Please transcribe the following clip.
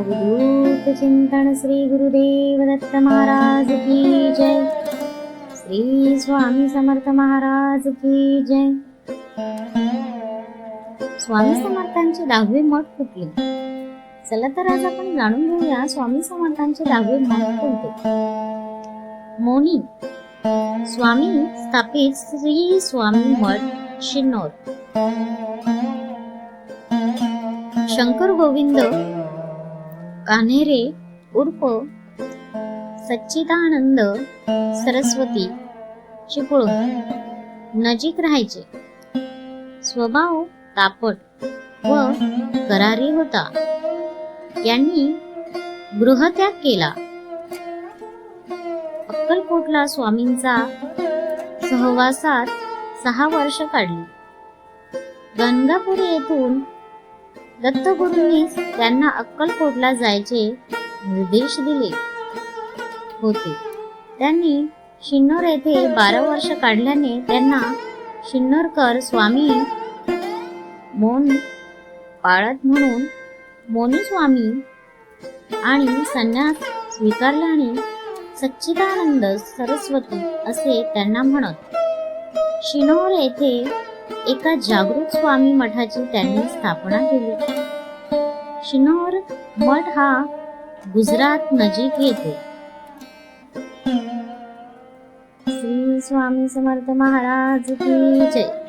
अवधूत चिंतन श्री गुरुदेव दत्त महाराज की जय। श्री स्वामी समर्थ महाराज की जय। स्वामी समर्थांचे दहावे मठ कुठले? चला तर आज आपण जाणून घेऊया स्वामी समर्थांचे दहावे मठ कोणते? मोनी स्वामी स्थापित श्री स्वामी मठ शिन्नोर। शंकर गोविंद कान्हेरे उर्फ सच्चिदानंद सरस्वती चिपळूण नजीक राहायचे. स्वभाव तापट व करारी होता. यांनी गृहत्याग केला. अक्कलकोटला स्वामींचा सहवासात सहा वर्ष काढली. गंगापुरी येथून दत्तगुरूंनी त्यांना अक्कलकोटला जायचे निर्देश दिले होते. त्यांनी शिन्नोर येथे बारा वर्ष काढल्याने त्यांना शिन्नोरकर स्वामी मोन पाळत म्हणून मोनी स्वामी आणि संन्यास स्वीकारल्याने सच्चिदानंद सरस्वती असे त्यांना म्हणत. शिनोर येथे एका जागृत स्वामी मठाची त्यांनी स्थापना केली. शिनोर मठ हा गुजरात नजीक येतो. श्री स्वामी समर्थ महाराज की जय.